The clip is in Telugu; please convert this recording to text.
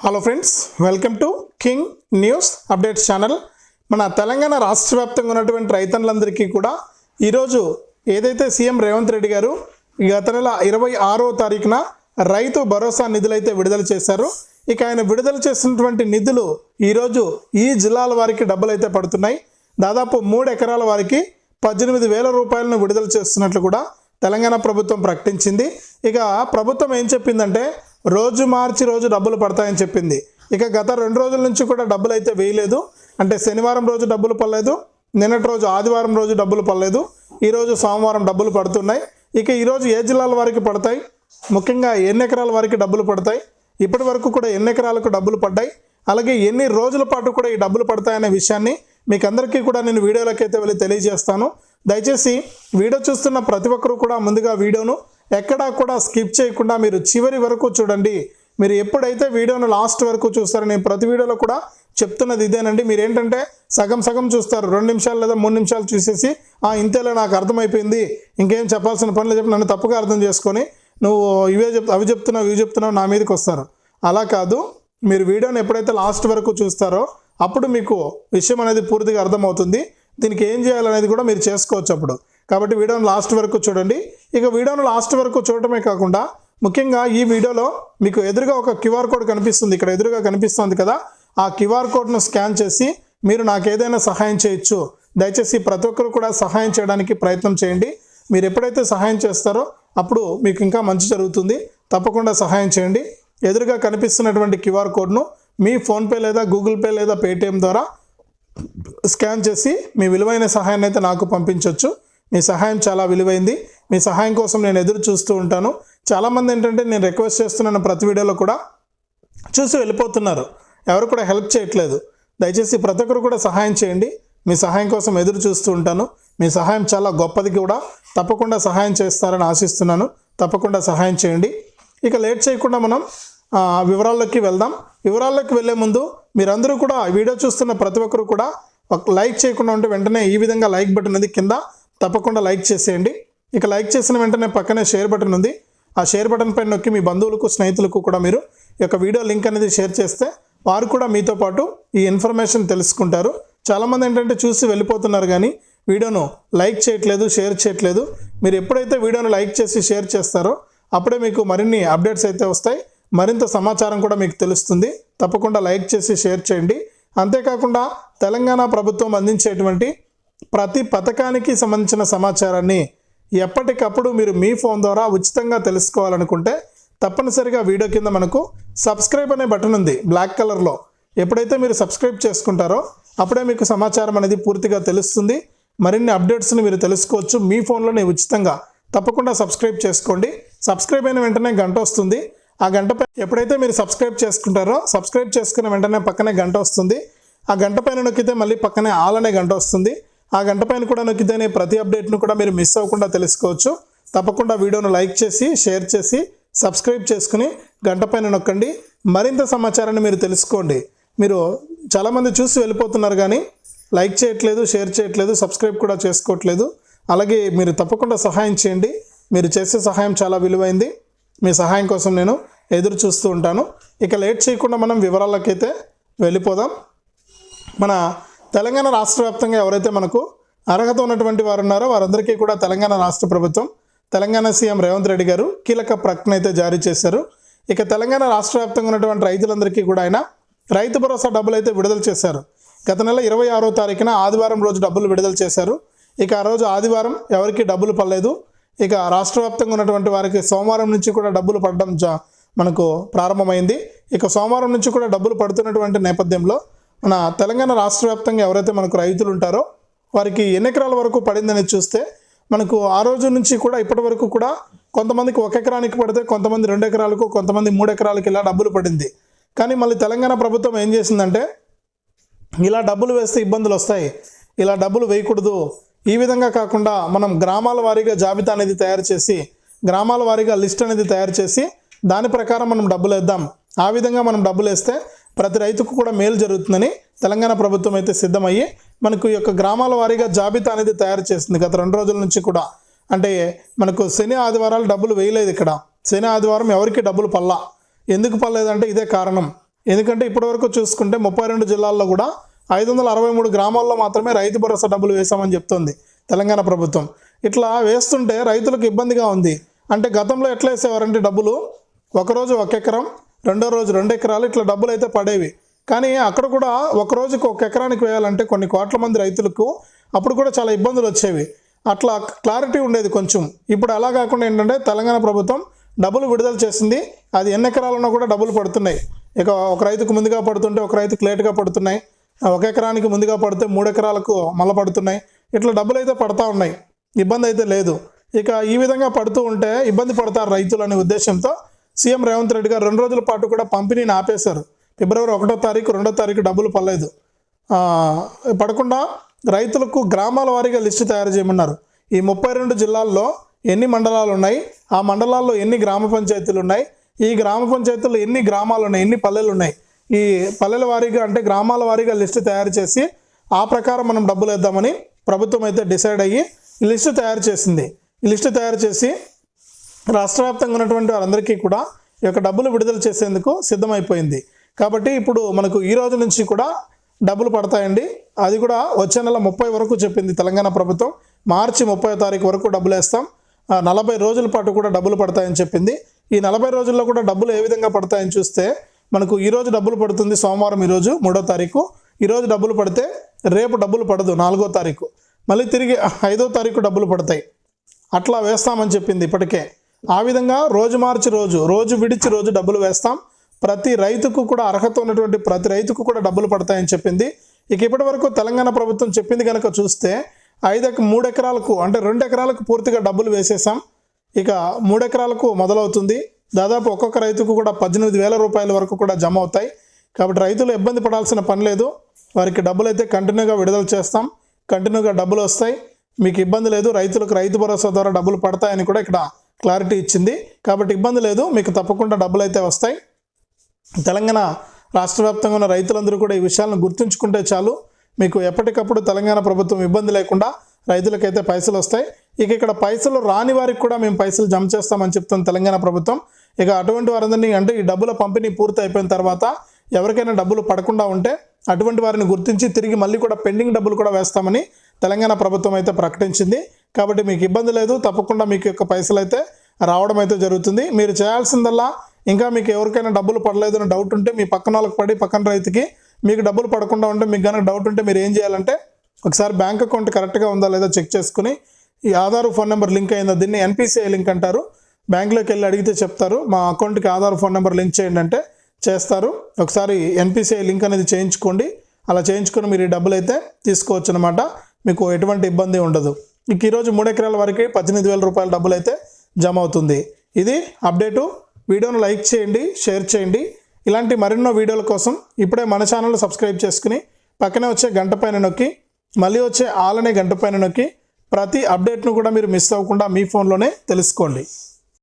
Hello friends welcome to king news updates channel మన తెలంగాణ రాష్ట్ర వ్యాప్తంగా ఉన్నటువంటి రైతన్నులందరికీ కూడా ఈరోజు ఏదైతే సీఎం రేవంత్ రెడ్డి గారు గత నెల ఇరవై ఆరో తారీఖున రైతు భరోసా నిధులైతే విడుదల చేశారు. ఇక ఆయన విడుదల చేసినటువంటి నిధులు ఈరోజు ఈ జిల్లాల వారికి డబ్బులు అయితే పడుతున్నాయి. దాదాపు మూడు ఎకరాల వారికి పద్దెనిమిది వేల రూపాయలను విడుదల చేస్తున్నట్లు కూడా తెలంగాణ ప్రభుత్వం ప్రకటించింది. ఇక ప్రభుత్వం ఏం చెప్పిందంటే రోజు మార్చి రోజు డబ్బులు పడతాయని చెప్పింది. ఇక గత రెండు రోజుల నుంచి కూడా డబ్బులు అయితే వేయలేదు. అంటే శనివారం రోజు డబ్బులు పడలేదు. నిన్నటి రోజు ఆదివారం రోజు డబ్బులు పడలేదు. ఈరోజు సోమవారం డబ్బులు పడుతున్నాయి. ఇక ఈరోజు ఏ జిల్లాల వారికి పడతాయి? ముఖ్యంగా ఎన్ని ఎకరాల వారికి డబ్బులు పడతాయి? ఇప్పటి వరకు కూడా ఎన్ని ఎకరాలకు డబ్బులు పడ్డాయి? అలాగే ఎన్ని రోజుల పాటు కూడా ఈ డబ్బులు పడతాయనే విషయాన్ని మీకు అందరికీ కూడా నేను వీడియోలోకి అయితే వెళ్ళి తెలియజేస్తాను. దయచేసి వీడియో చూస్తున్న ప్రతి ఒక్కరూ కూడా ముందుగా వీడియోను ఎక్కడా కూడా స్కిప్ చేయకుండా మీరు చివరి వరకు చూడండి. మీరు ఎప్పుడైతే వీడియోను లాస్ట్ వరకు చూస్తారో నేను ప్రతి వీడియోలో కూడా చెప్తున్నది ఇదేనండి. మీరు ఏంటంటే సగం సగం చూస్తారు. రెండు నిమిషాలు లేదా మూడు నిమిషాలు చూసేసి ఆ ఇంతేలా నాకు అర్థమైపోయింది. ఇంకేం చెప్పాల్సిన పనులు చెప్పి నన్ను తప్పుగా అర్థం చేసుకొని నువ్వు ఇవే చెప్ అవి చెప్తున్నావు ఇవి చెప్తున్నావు నా మీదకి వస్తారు. అలా కాదు. మీరు వీడియోని ఎప్పుడైతే లాస్ట్ వరకు చూస్తారో అప్పుడు మీకు విషయం అనేది పూర్తిగా అర్థమవుతుంది. దీనికి ఏం చేయాలనేది కూడా మీరు చేసుకోవచ్చు అప్పుడు. కాబట్టి వీడియోని లాస్ట్ వరకు చూడండి. ఇక వీడియోను లాస్ట్ వరకు చూడటమే కాకుండా ముఖ్యంగా ఈ వీడియోలో మీకు ఎదురుగా ఒక క్యూఆర్ కోడ్ కనిపిస్తుంది. ఇక్కడ ఎదురుగా కనిపిస్తుంది కదా. ఆ క్యూఆర్ కోడ్ను స్కాన్ చేసి మీరు నాకు ఏదైనా సహాయం చేయొచ్చు. దయచేసి ప్రతి ఒక్కరు కూడా సహాయం చేయడానికి ప్రయత్నం చేయండి. మీరు ఎప్పుడైతే సహాయం చేస్తారో అప్పుడు మీకు ఇంకా మంచి జరుగుతుంది. తప్పకుండా సహాయం చేయండి. ఎదురుగా కనిపిస్తున్నటువంటి క్యూఆర్ కోడ్ను మీ ఫోన్పే లేదా గూగుల్ పే లేదా పేటిఎం ద్వారా స్కాన్ చేసి మీ విలువైన సహాయాన్ని అయితే నాకు పంపించవచ్చు మీ సహాయం చాలా విలువైంది. మీ సహాయం కోసం నేను ఎదురు చూస్తూ ఉంటాను. చాలామంది ఏంటంటే నేను రిక్వెస్ట్ చేస్తున్నాను ప్రతి వీడియోలో కూడా చూసి వెళ్ళిపోతున్నారు. ఎవరు కూడా హెల్ప్ చేయట్లేదు. దయచేసి ప్రతి ఒక్కరు కూడా సహాయం చేయండి. మీ సహాయం కోసం ఎదురు చూస్తూ ఉంటాను. మీ సహాయం చాలా గొప్పది కూడా. తప్పకుండా సహాయం చేస్తారని ఆశిస్తున్నాను. తప్పకుండా సహాయం చేయండి. ఇక లేట్ చేయకుండా మనం వివరాల్లోకి వెళ్దాం. వివరాల్లోకి వెళ్ళే ముందు మీరందరూ కూడా వీడియో చూస్తున్న ప్రతి ఒక్కరు కూడా ఒక లైక్ చేయకుండా ఉంటే వెంటనే ఈ విధంగా లైక్ బటన్ ఉంది కింద తప్పకుండా లైక్ చేసేయండి. ఇక లైక్ చేసిన వెంటనే పక్కనే షేర్ బటన్ ఉంది. ఆ షేర్ బటన్ పైన నొక్కి మీ బంధువులకు స్నేహితులకు కూడా మీరు ఈ యొక్క వీడియో లింక్ అనేది షేర్ చేస్తే వారు కూడా మీతో పాటు ఈ ఇన్ఫర్మేషన్ తెలుసుకుంటారు. చాలామంది ఏంటంటే చూసి వెళ్ళిపోతున్నారు కానీ వీడియోను లైక్ చేయట్లేదు షేర్ చేయట్లేదు. మీరు ఎప్పుడైతే వీడియోను లైక్ చేసి షేర్ చేస్తారో అప్పుడే మీకు మరిన్ని అప్డేట్స్ అయితే వస్తాయి. మరింత సమాచారం కూడా మీకు తెలుస్తుంది. తప్పకుండా లైక్ చేసి షేర్ చేయండి. అంతేకాకుండా తెలంగాణ ప్రభుత్వం అందించేటువంటి ప్రతి పథకానికి సంబంధించిన సమాచారాన్ని ఎప్పటికప్పుడు మీరు మీ ఫోన్ ద్వారా ఉచితంగా తెలుసుకోవాలనుకుంటే తప్పనిసరిగా వీడియో కింద మనకు సబ్స్క్రైబ్ అనే బటన్ ఉంది బ్లాక్ కలర్లో. ఎప్పుడైతే మీరు సబ్స్క్రైబ్ చేసుకుంటారో అప్పుడే మీకు సమాచారం అనేది పూర్తిగా తెలుస్తుంది. మరిన్ని అప్డేట్స్ని మీరు తెలుసుకోవచ్చు. మీ ఫోన్లోనే ఉచితంగా. తప్పకుండా సబ్స్క్రైబ్ చేసుకోండి. సబ్స్క్రైబ్ అయిన వెంటనే గంట వస్తుంది. ఆ గంట పై ఎప్పుడైతే మీరు సబ్స్క్రైబ్ చేసుకుంటారో సబ్స్క్రైబ్ చేసుకున్న వెంటనే పక్కనే గంట వస్తుంది. ఆ గంట పైన నొక్కితే మళ్ళీ పక్కనే ఆల్ అనే గంట వస్తుంది. ఆ గంట పైన కూడా నొక్కితేనే ప్రతి అప్డేట్ను కూడా మీరు మిస్ అవ్వకుండా తెలుసుకోవచ్చు. తప్పకుండా వీడియోను లైక్ చేసి షేర్ చేసి సబ్స్క్రైబ్ చేసుకుని గంట పైన నొక్కండి. మరింత సమాచారాన్ని మీరు తెలుసుకోండి. మీరు చాలామంది చూసి వెళ్ళిపోతున్నారు కానీ లైక్ చేయట్లేదు షేర్ చేయట్లేదు సబ్స్క్రైబ్ కూడా చేసుకోవట్లేదు. అలాగే మీరు తప్పకుండా సహాయం చేయండి. మీరు చేసే సహాయం చాలా విలువైంది. మీ సహాయం కోసం నేను ఎదురు చూస్తూ ఉంటాను. ఇక లేట్ చేయకుండా మనం వివరాలకైతే వెళ్ళిపోదాం. మన తెలంగాణ రాష్ట్ర వ్యాప్తంగా ఎవరైతే మనకు అర్హత ఉన్నటువంటి వారు ఉన్నారో వారందరికీ కూడా తెలంగాణ రాష్ట్ర ప్రభుత్వం తెలంగాణ సీఎం రేవంత్ రెడ్డి గారు కీలక ప్రకటన అయితే జారీ చేశారు. ఇక తెలంగాణ రాష్ట్ర వ్యాప్తంగా ఉన్నటువంటి రైతులందరికీ కూడా ఆయన రైతు భరోసా డబ్బులు అయితే విడుదల చేశారు. గత నెల ఇరవై ఆరో తారీఖున ఆదివారం రోజు డబ్బులు విడుదల చేశారు. ఇక ఆ రోజు ఆదివారం ఎవరికి డబ్బులు పడలేదు. ఇక రాష్ట్ర వ్యాప్తంగా ఉన్నటువంటి వారికి సోమవారం నుంచి కూడా డబ్బులు పడడం మనకు ప్రారంభమైంది. ఇక సోమవారం నుంచి కూడా డబ్బులు పడుతున్నటువంటి నేపథ్యంలో మన తెలంగాణ రాష్ట్ర వ్యాప్తంగా ఎవరైతే మనకు రైతులు ఉంటారో వారికి ఎన్ని ఎకరాల వరకు పడిందని చూస్తే మనకు ఆ రోజు నుంచి కూడా ఇప్పటి వరకు కూడా కొంతమందికి ఒక ఎకరానికి పడితే కొంతమంది రెండు ఎకరాలకు కొంతమంది మూడు ఎకరాలకు ఇలా డబ్బులు పడింది. కానీ మళ్ళీ తెలంగాణ ప్రభుత్వం ఏం చేసిందంటే ఇలా డబ్బులు వేస్తే ఇబ్బందులు వస్తాయి. ఇలా డబ్బులు వేయకూడదు. ఈ విధంగా కాకుండా మనం గ్రామాల వారీగా జాబితా అనేది తయారు చేసి గ్రామాల వారీగా లిస్ట్ అనేది తయారు చేసి దాని ప్రకారం మనం డబ్బులు వేద్దాం. ఆ విధంగా మనం డబ్బులు వేస్తే ప్రతి రైతుకు కూడా మేలు జరుగుతుందని తెలంగాణ ప్రభుత్వం అయితే సిద్ధమయ్యి మనకు ఈ యొక్క గ్రామాల వారీగా జాబితా అనేది తయారు చేసింది. గత రెండు రోజుల నుంచి కూడా. అంటే మనకు శని ఆదివారాలు డబ్బులు వేయలేదు ఇక్కడ. శని ఆదివారం ఎవరికి డబ్బులు పల్లా ఎందుకు పర్లేదంటే ఇదే కారణం. ఎందుకంటే ఇప్పటివరకు చూసుకుంటే ముప్పై రెండు జిల్లాల్లో కూడా ఐదు వందల అరవై మూడు గ్రామాల్లో మాత్రమే రైతు భరోసా డబ్బులు వేశామని చెప్తోంది తెలంగాణ ప్రభుత్వం. ఇట్లా వేస్తుంటే రైతులకు ఇబ్బందిగా ఉంది. అంటే గతంలో ఎట్లా వేసేవారంటే డబ్బులు? ఒకరోజు ఒక ఎకరం రెండో రోజు రెండు ఎకరాలు ఇట్లా డబ్బులు అయితే పడేవి. కానీ అక్కడ కూడా ఒక రోజుకి ఒక ఎకరానికి వేయాలంటే కొన్ని కోట్ల మంది రైతులకు అప్పుడు కూడా చాలా ఇబ్బందులు వచ్చేవి. అట్లా క్లారిటీ ఉండేది కొంచెం. ఇప్పుడు అలా కాకుండా ఏంటంటే తెలంగాణ ప్రభుత్వం డబ్బులు విడుదల చేసింది. అది ఎన్ని ఎకరాలున్నా కూడా డబ్బులు పడుతున్నాయి. ఇక ఒక రైతుకు ముందుగా పడుతుంటే ఒక రైతుకు లేటుగా పడుతున్నాయి. ఒక ఎకరానికి ముందుగా పడితే మూడు ఎకరాలకు మళ్ళీ పడుతున్నాయి. ఇట్లా డబ్బులు అయితే పడతా ఉన్నాయి. ఇబ్బంది అయితే లేదు. ఇక ఈ విధంగా పడుతూ ఉంటే ఇబ్బంది పడతారు రైతులు అనే ఉద్దేశంతో సీఎం రేవంత్ రెడ్డి గారు రెండు రోజుల పాటు కూడా పంపిణీని ఆపేశారు. ఫిబ్రవరి ఒకటో తారీఖు రెండో తారీఖు డబ్బులు పడలేదు. పడకుండా రైతులకు గ్రామాల వారీగా లిస్టు తయారు చేయమన్నారు. ఈ ముప్పై రెండు జిల్లాల్లో ఎన్ని మండలాలు ఉన్నాయి? ఆ మండలాల్లో ఎన్ని గ్రామ పంచాయతీలు ఉన్నాయి? ఈ గ్రామ పంచాయతీల్లో ఎన్ని గ్రామాలు ఉన్నాయి? ఎన్ని పల్లెలు ఉన్నాయి? ఈ పల్లెల వారీగా అంటే గ్రామాల వారీగా లిస్టు తయారు చేసి ఆ ప్రకారం మనం డబ్బులు వేద్దామని ప్రభుత్వం అయితే డిసైడ్ అయ్యి ఈ లిస్టు తయారు చేసింది. లిస్టు తయారు చేసి రాష్ట్ర వ్యాప్తంగా ఉన్నటువంటి వారందరికీ కూడా ఈ యొక్క డబ్బులు విడుదల చేసేందుకు సిద్ధమైపోయింది. కాబట్టి ఇప్పుడు మనకు ఈ రోజు నుంచి కూడా డబ్బులు పడతాయండి. అది కూడా వచ్చే నెల ముప్పై వరకు చెప్పింది తెలంగాణ ప్రభుత్వం. మార్చి ముప్పై తారీఖు వరకు డబ్బులు వేస్తాం. నలభై రోజుల పాటు కూడా డబ్బులు పడతాయని చెప్పింది. ఈ నలభై రోజుల్లో కూడా డబ్బులు ఏ విధంగా పడతాయని చూస్తే మనకు ఈరోజు డబ్బులు పడుతుంది సోమవారం ఈరోజు మూడో తారీఖు. ఈరోజు డబ్బులు పడితే రేపు డబ్బులు పడదు నాలుగో తారీఖు. మళ్ళీ తిరిగి ఐదో తారీఖు డబ్బులు పడతాయి. అట్లా వేస్తామని చెప్పింది ఇప్పటికే. ఆ విధంగా రోజు మార్చి రోజు రోజు విడిచి రోజు డబ్బులు వేస్తాం. ప్రతి రైతుకు కూడా అర్హత ఉన్నటువంటి ప్రతి రైతుకు కూడా డబ్బులు పడతాయని చెప్పింది. ఇక ఇప్పటి వరకు తెలంగాణ ప్రభుత్వం చెప్పింది కనుక చూస్తే ఐదు మూడు ఎకరాలకు అంటే రెండు ఎకరాలకు పూర్తిగా డబ్బులు వేసేసాం. ఇక మూడు ఎకరాలకు మొదలవుతుంది. దాదాపు ఒక్కొక్క రైతుకు కూడా పద్దెనిమిది వేల రూపాయల వరకు కూడా జమ అవుతాయి. కాబట్టి రైతులు ఇబ్బంది పడాల్సిన పని లేదు. వారికి డబ్బులు అయితే కంటిన్యూగా విడుదల చేస్తాం. కంటిన్యూగా డబ్బులు వస్తాయి. మీకు ఇబ్బంది లేదు. రైతులకు రైతు భరోసా ద్వారా డబ్బులు పడతాయని కూడా ఇక్కడ క్లారిటీ ఇచ్చింది. కాబట్టి ఇబ్బంది లేదు. మీకు తప్పకుండా డబ్బులు అయితే వస్తాయి. తెలంగాణ రాష్ట్ర వ్యాప్తంగా ఉన్న రైతులందరూ కూడా ఈ విషయాలను గుర్తుంచుకుంటే చాలు. మీకు ఎప్పటికప్పుడు తెలంగాణ ప్రభుత్వం ఇబ్బంది లేకుండా రైతులకైతే పైసలు వస్తాయి. ఇక ఇక్కడ పైసలు రాని వారికి కూడా మేము పైసలు జమ చేస్తామని చెప్తుంది తెలంగాణ ప్రభుత్వం. ఇక అటువంటి వారందరినీ అంటే ఈ డబ్బుల పంపిణీ పూర్తి అయిపోయిన తర్వాత ఎవరికైనా డబ్బులు పడకుండా ఉంటే అటువంటి వారిని గుర్తించి తిరిగి మళ్ళీ కూడా పెండింగ్ డబ్బులు కూడా వేస్తామని తెలంగాణ ప్రభుత్వం అయితే ప్రకటించింది. కాబట్టి మీకు ఇబ్బంది లేదు తప్పకుండా మీకు యొక్క పైసలు అయితే రావడం అయితే జరుగుతుంది. మీరు చేయాల్సిందల్లా ఇంకా మీకు ఎవరికైనా డబ్బులు పడలేదు అని డౌట్ ఉంటే మీ పక్కన వాళ్ళకి పడి పక్కన రైతుకి మీకు డబ్బులు పడకుండా ఉంటే మీకు కనుక డౌట్ ఉంటే మీరు ఏం చేయాలంటే ఒకసారి బ్యాంక్ అకౌంట్ కరెక్ట్గా ఉందా లేదా చెక్ చేసుకుని ఈ ఆధార్ ఫోన్ నెంబర్ లింక్ అయిందా దీన్ని ఎన్పిసిఐ లింక్ అంటారు. బ్యాంకులోకి వెళ్ళి అడిగితే చెప్తారు మా అకౌంట్కి ఆధార్ ఫోన్ నెంబర్ లింక్ చేయండి అంటే చేస్తారు. ఒకసారి ఎన్పిసిఐ లింక్ అనేది చేయించుకోండి. అలా చేయించుకొని మీరు ఈ డబ్బులు అయితే తీసుకోవచ్చు అనమాట మీకు ఎటువంటి ఇబ్బంది ఉండదు. ఇక ఈరోజు మూడు ఎకరాల వరకు పద్దెనిమిది వేల రూపాయల డబ్బులు అయితే జమ అవుతుంది. ఇది అప్డేటు. వీడియోను లైక్ చేయండి షేర్ చేయండి. ఇలాంటి మరెన్నో వీడియోల కోసం ఇప్పుడే మన ఛానల్ సబ్స్క్రైబ్ చేసుకుని పక్కనే వచ్చే గంట పైన నొక్కి మళ్ళీ వచ్చే ఆలనే గంట పైన నొక్కి ప్రతి అప్డేట్ను కూడా మీరు మిస్ అవ్వకుండా మీ ఫోన్లోనే తెలుసుకోండి.